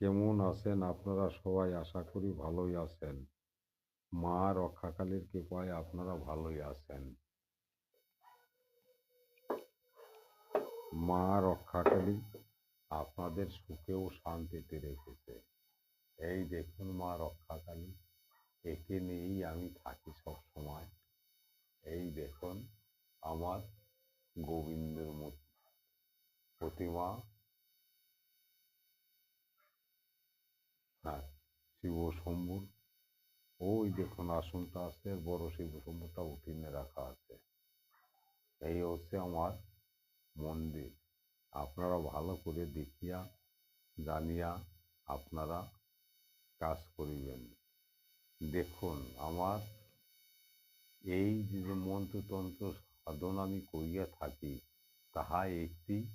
কেমন আছেন আপনারা সবাই? আশা করি ভালোই আছেন। মা রক্ষাকালীর কৃপায় আপনারা ভালোই আছেন। মা রক্ষাকালী আপনাদের সুখে ও শান্তিতে রেখেছে। এই দেখুন মা রক্ষাকালী, একে নিয়েই আমি থাকি সব সময় এই দেখুন আমার গোবিন্দের মূর্তি প্রতিমা হ্যাঁ শিব শম্ভুর ওই দেখুন আসনটা আছে, বড় শিব শম্ভুটা উঠিনে রাখা আছে। এই হচ্ছে আমার মন্দির। আপনারা ভালো করে দেখিয়া, জানিয়া আপনারা কাজ করিবেন। দেখুন, আমার এই যে মন্ত্রতন্ত্র সাধন আমি করিয়া থাকি, তাহা একটি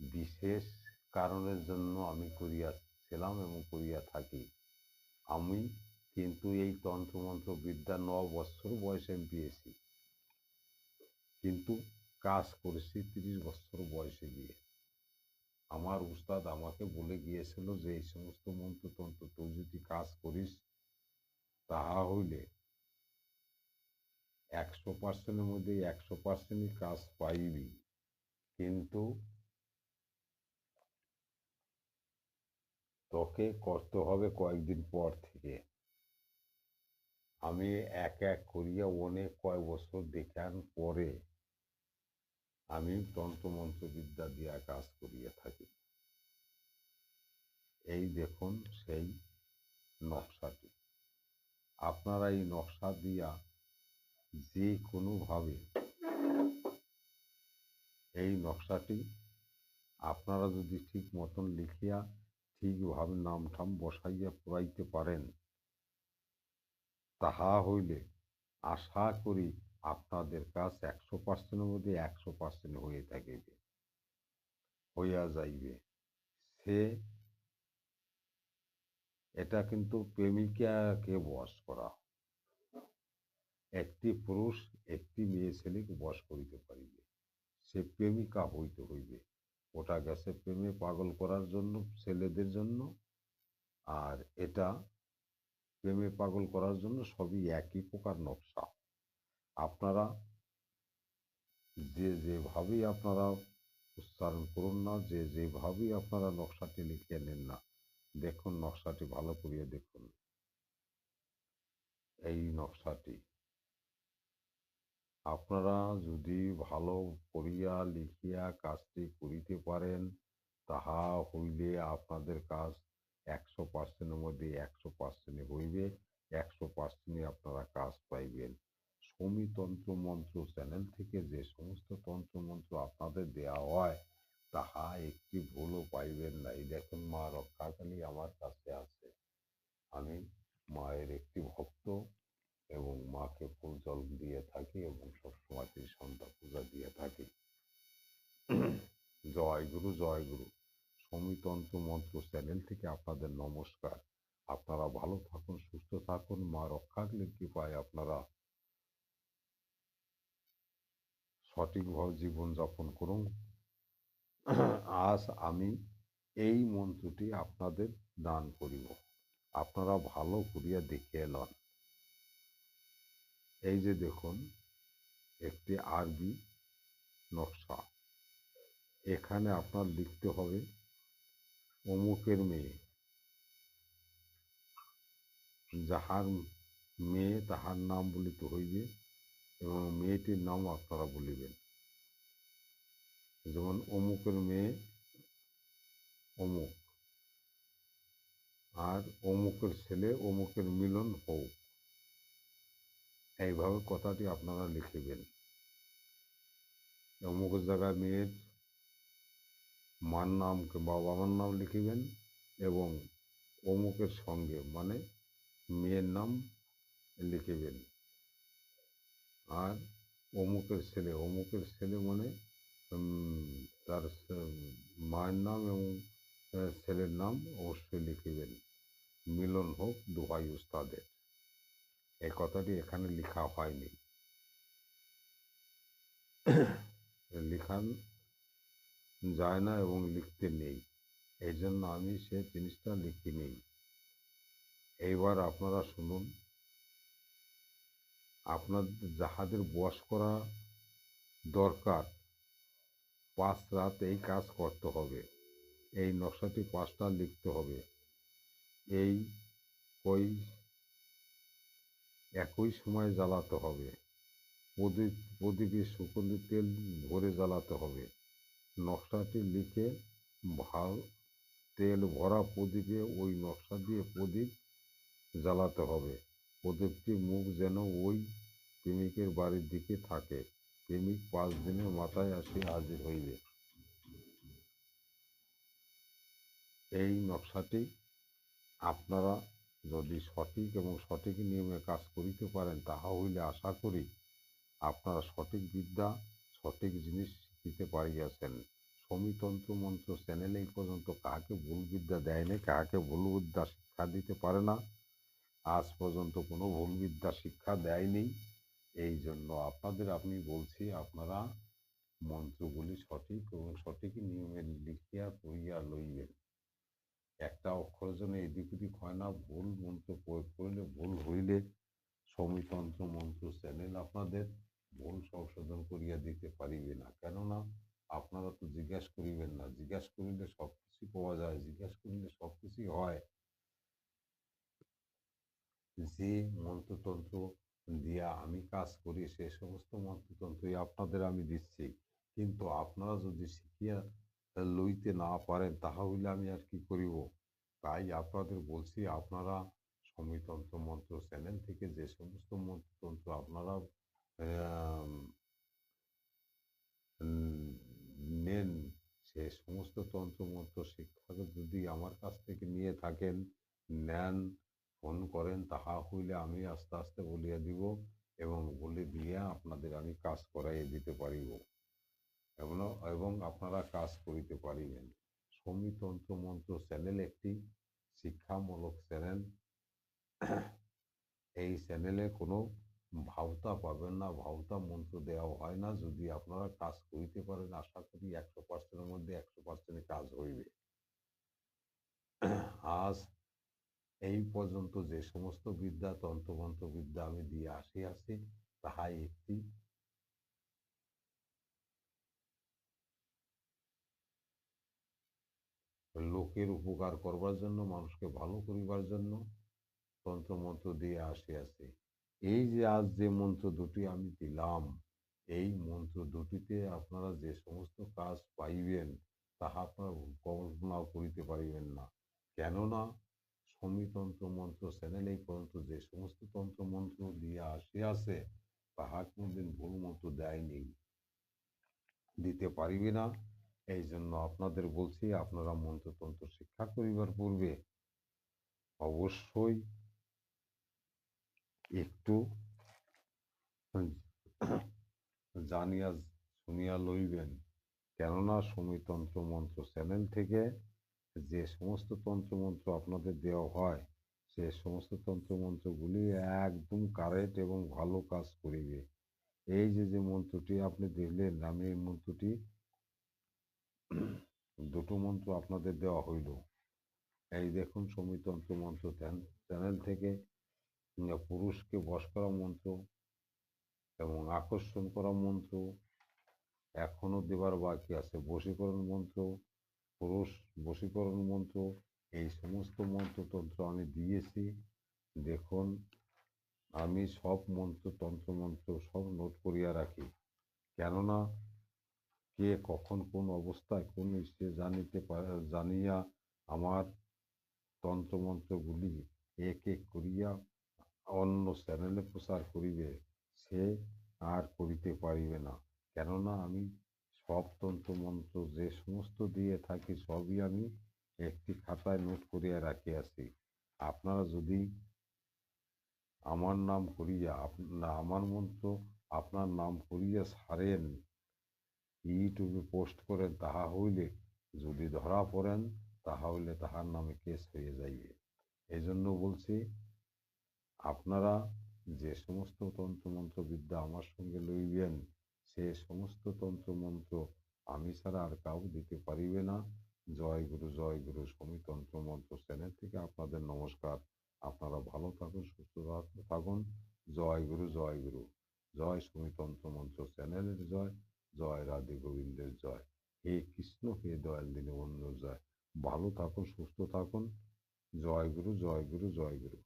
বিশেষ কারণের জন্য আমি করিয়াছিলাম এবং করিয়া থাকি। আমি কিন্তু এই তন্ত্রমন্ত্র বিদ্যা ন বছর বয়সে আমি পেয়েছি। কিন্তু কাজ করেছি তিরিশ বছর বয়সে গিয়ে। আমার উস্তাদ আমাকে বলে গিয়েছিল যে, এই সমস্ত মন্ত্রতন্ত্র তুই যদি কাজ করিস, তাহা হইলে একশো পার্সেন্টের মধ্যে একশো পার্সেন্টই কাজ পাইবি। কিন্তু তোকে করতে হবে কয়েকদিন পর থেকে। আমি এক এক করিয়া অনেক কয়েক বছর দেখান পরে আমি তন্ত্রমন্ত্র বিদ্যা দিয়া কাজ করিয়া থাকি। এই দেখুন সেই নকশাটি। আপনারা এই নকশা দিয়া যে কোনোভাবে এই নকশাটি আপনারা যদি ঠিক মতন লিখিয়া ঠিকভাবে নাম ঠাম বসাইয়া পড়াইতে পারেন তাহা হইলে আশা করি আপনাদের কাজ একশো পার্সেন্টের মধ্যে একশো পার্সেন্ট হয়ে থাকিবে। হইয়া যাইবে। সে এটা কিন্তু প্রেমিকাকে বশ করা। একটি পুরুষ একটি মেয়ে ছেলেকে বশ করিতে পারিবে। সে প্রেমিকা হইতে হইবে। ওটা গেছে প্রেমে পাগল করার জন্য, ছেলেদের জন্য। আর এটা প্রেমে পাগল করার জন্য সবই একই প্রকার নকশা। আপনারা যে যেভাবেই আপনারা উচ্চারণ করুন না, যে যেভাবেই আপনারা নকশাটি লিখে নেন না, দেখুন নকশাটি ভালো করিয়া দেখুন। এই নকশাটি। আপনারা যদি ভালো করিয়া লিখিয়া কাজটি করিতে পারেন, তাহা হইলে আপনাদের কাজ একশো পার্সেন্টের মধ্যে একশো পার্সেন্টে হইবে, একশো পার্সেন্টে আপনারা কাজ পাইবেন। সমী তন্ত্র মন্ত্র চ্যানেল থেকে যে সমস্ত তন্ত্র মন্ত্র আপনাদের দেওয়া হয়, তাহা একটি ভুলও পাইবেন না। এই দেখুন মা রক্ষাকালী আমার কাছে আছে। আমি মায়ের একটি ভক্ত এবং মাকে ফুল জল দিয়ে থাকি এবং সবসময় সন্ধ্যা পূজা দিয়ে থাকি। জয় গুরু জয় গুরু। সমিতন্ত্র মন্ত্র চ্যানেল থেকে আপনাদের নমস্কার। আপনারা ভালো থাকুন, সুস্থ থাকুন, মা রক্ষাকালীর কৃপায় আপনারা সঠিকভাবে জীবনযাপন করুন। আজ আমি এই মন্ত্রটি আপনাদের দান করিব। আপনারা ভালো করিয়া দেখিয়ে লন। এই যে দেখুন, একটি আরবি নকশা। এখানে আপনার লিখতে হবে অমুকের মেয়ে যাহার মেয়ে তাহার নাম বলিতে হইবে এবং মেয়েটির নাম আপনারা বলিবেন যেমন অমুকের মেয়ে অমুক আর অমুকের ছেলে অমুকের মিলন হোক এইভাবে কথাটি আপনারা লিখিবেন অমুকের জায়গায় মেয়ের মার নাম কিংবা বাবার নাম লিখিবেন এবং অমুকের সঙ্গে মানে মেয়ের নাম লিখিবেন। আর অমুকের ছেলে অমুকের ছেলে মানে তার মায়ের নাম এবং ছেলের নাম অবশ্যই লিখিবেন। মিলন হোক দুহাই উস্তাদের। এই কথাটি এখানে লেখা হয়নি। লিখান যায় না এবং লিখতে নেই। এই জন্য আমি সে জিনিসটা লিখি নেই। এইবার আপনারা শুনুন। আপনাদের যাহাদের বস করা দরকার। পাঁচ রাত এই কাজ করতে হবে। এই নকশাটি পাঁচটা লিখতে হবে। এই ওই একই সময় জ্বালাতে হবে। প্রদীপ প্রদীপে সুগন্ধি তেল ভরে জ্বালাতে হবে। নকশাটি লিখে ভালো তেল ভরা প্রদীপে ওই নকশা দিয়ে প্রদীপ জ্বালাতে হবে। প্রদীপটির মুখ যেন ওই প্রেমিকের বাড়ির দিকে থাকে। প্রেমিক পাঁচ দিনের মাথায় আসে হাজির হইবে। এই নকশাটি আপনারা যদি সঠিক এবং সঠিক নিয়মে কাজ করিতে পারেন, তাহা হইলে আশা করি আপনারা সঠিক বিদ্যা, সঠিক জিনিস শিখিতে পারিয়াছেন সমিতন্ত্র মন্ত্র চ্যানেল এই পর্যন্ত কাহাকে ভুল বিদ্যা দেয়নি কাহাকে ভুল বিদ্যা শিক্ষা দিতে পারে না। আজ পর্যন্ত কোনো ভুল বিদ্যা শিক্ষা দেয়নি এই জন্য আপনাদের আমি বলছি, আপনারা মন্ত্রগুলি সঠিক এবং সঠিক নিয়মে লিখিয়া পড়িয়া লইবেন। একটা অক্ষর জন্য এদিক ওদিক হয় না, ভুল মন্ত্র প্রয়োগ করিলে ভুল হইলে সমিতন্ত্র মন্ত্র চ্যানেল আপনাদের ভুল সংশোধন করিয়া দিতে পারিবে না। কেননা, আপনারা তো জিজ্ঞাসা করিবেন না। জিজ্ঞাসা করিলে সব কিছু পাওয়া যায়। জিজ্ঞাসা করিলে সব কিছুই হয়। যে মন্ত্রতন্ত্র দিয়া আমি কাজ করি, সে সমস্ত মন্ত্রতন্ত্রই আপনাদের আমি দিচ্ছি। কিন্তু আপনারা যদি শিখিয়া লইতে না পারেন তাহা হইলে আমি আর কি করিব? তাই আপনাদের বলছি, আপনারা সমিতন্ত্র মন্ত্র চ্যানেল থেকে যে সমস্ত মন্ত্রতন্ত্র আপনারা নেন সে সমস্ত তন্ত্রমন্ত্র শিক্ষা যদি আমার কাছ থেকে নিয়ে থাকেন নেন ফোন করেন তাহা হইলে আমি আস্তে আস্তে বলিয়া দিব এবং বলে দিয়ে আপনাদের আমি কাজ করাইয়া দিতে পারিব এবং এবং আপনারা কাজ করিতে পারিবেন সমিতন্ত্র মন্ত্র চ্যানেল একটি শিক্ষামূলক চ্যানেল এই চ্যানেলে কোনো ভাওতা পাবেন না, ভাওতা মন্ত্র দেওয়া হয় না। যদি আপনারা কাজ করিতে পারেন, আশা করি একশো পার্সেন্টের মধ্যে একশো পার্সেন্ট কাজ হইবে। আজ এই পর্যন্ত যে সমস্ত বিদ্যা, তন্ত্রমন্ত্র বিদ্যা আমি দিয়ে আসিয়াছি তাহাই একটি লোকের উপকার করবার জন্য, মানুষকে ভালো করিবার জন্য, তন্ত্রমন্ত্র দিয়ে আসিয়াছে এই যে আজ যে মন্ত্র দুটি আমি দিলাম, এই মন্ত্র দুটিতে আপনারা যে সমস্ত কাজ পাইবেন, তাহা আপনারা কল্পনাও করিতে পারিবেন না। কেননা সমিতন্ত্র মন্ত্র চ্যানেল এই পর্যন্ত যে সমস্ত তন্ত্র মন্ত্র দিয়ে আসিয়াছে, তাহা কোনদিন ভুল মন্ত্র দেয়নি। দিতে পারিবে না এই জন্য আপনাদের বলছি, আপনারা মন্ত্রতন্ত্র শিক্ষা করিবার পূর্বে অবশ্যই একটু জানিয়া, শুনিয়া লইবেন। কেননা সমিতন্ত্র মন্ত্র চ্যানেল থেকে যে সমস্ত তন্ত্রমন্ত্র আপনাদের দেওয়া হয়, সে সমস্ত তন্ত্রমন্ত্রগুলি একদম কারেক্ট এবং ভালো কাজ করিবে। এই যে যে মন্ত্রটি আপনি দেখলেন, আমি এই মন্ত্রটি দুটো মন্ত্র আপনাদের দেওয়া হইল। এই দেখুন সমিতন্ত্র মন্ত্র চ্যানেল থেকে উম, পুরুষকে বশ করা মন্ত্র এবং আকর্ষণ করা মন্ত্র। এখনও দেবার বাকি আছে বশীকরণ মন্ত্র পুরুষ বশীকরণ মন্ত্র এই সমস্ত মন্ত্রতন্ত্র আমি দিয়েছি। দেখুন আমি সব মন্ত্র তন্ত্র মন্ত্র সব নোট করিয়া রাখি। কেননা কে কখন কোন অবস্থায় কোন সে জানিতে জানিয়া আমার তন্ত্রমন্ত্রগুলি এক এক করিয়া অন্য চ্যানেলে প্রচার করিবে সে আর করিতে পারিবে না। কেননা আমি সব তন্ত্রমন্ত্র যে সমস্ত দিয়ে থাকি সবই আমি একটি খাতায় নোট করিয়া রাখিয়াছি। আপনারা যদি আমার নাম করিয়া না, আমার মন্ত্র আপনার নাম করিয়া ছাড়েন ইউটিউবে পোস্ট করেন তাহা হইলে যদি ধরা পড়েন তাহা হইলে তাহার নামে কেস হয়ে যাইবে। এই জন্য বলছি আপনারা যে সমস্ত তন্ত্রমন্ত্র বিদ্যা আমার সঙ্গে লইবেন, সে সমস্ত তন্ত্রমন্ত্র আমি ছাড়া আর কাউ দিতে পারিবে না। জয় গুরু জয় গুরু সমিতন্ত্র মন্ত্র চ্যানেল থেকে আপনাদের নমস্কার। আপনারা ভালো থাকুন, সুস্থ থাক- থাকুন। জয় গুরু জয় গুরু। জয় সমিতন্ত্র মন্ত্র চ্যানেলের জয় জয় রাধে গোবিন্দের জয়। হে কৃষ্ণ, হে দয়াল দীনবন্ধু জয়। ভালো থাকুন, সুস্থ থাকুন। জয় গুরু জয় গুরু জয় গুরু।